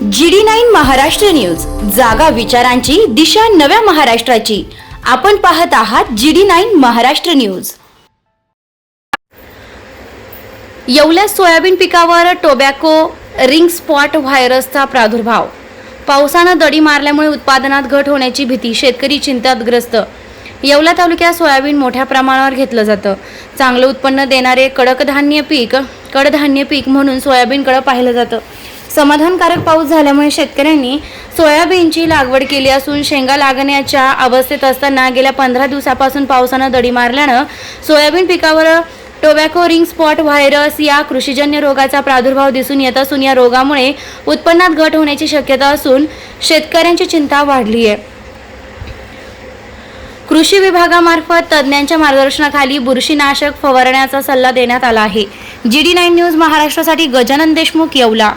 G D nine Maharashtra news. जागा विचारांची दिशा नव्या महाराष्ट्राची. आपण पाहत आहात G D nine Maharashtra news. येवल्या soybean पिकावर टोबॅको रिंग स्पॉट व्हायरसचा प्रादुर्भाव. पावसानं दडी मारल्यामुळे उत्पादनात घट होण्याची भीती शेतकरी चिंताग्रस्त. येवला तालुक्यात सोयाबीन मोठ्या प्रमाणावर घेतलं जातं. चांगलं उत्पन्न देणारे कडकधान्य पीक कडधान्य पीक म्हणून सोयाबीनकडं पाहिलं जातं. समाधानकारक पाऊस झाल्यामुळे शेतकऱ्यांनी सोयाबीनची लागवड केली असून शेंगा लागण्याच्या अवस्थेत असताना गेल्या पंधरा दिवसापासून पावसानं दडी मारल्यानं सोयाबीन पिकावर टोबॅको रिंग स्पॉट व्हायरस या कृषीजन्य रोगाचा प्रादुर्भाव दिसून येत असून या रोगामुळे उत्पन्नात घट होण्याची शक्यता असून शेतकऱ्यांची चिंता वाढली आहे. कृषी विभागामार्फत तज्ज्ञांच्या मार्गदर्शनाखाली बुरशीनाशक फवारण्याचा सल्ला देण्यात आला आहे. जी डी नाईन न्यूज महाराष्ट्रासाठी गजानन देशमुख येवला.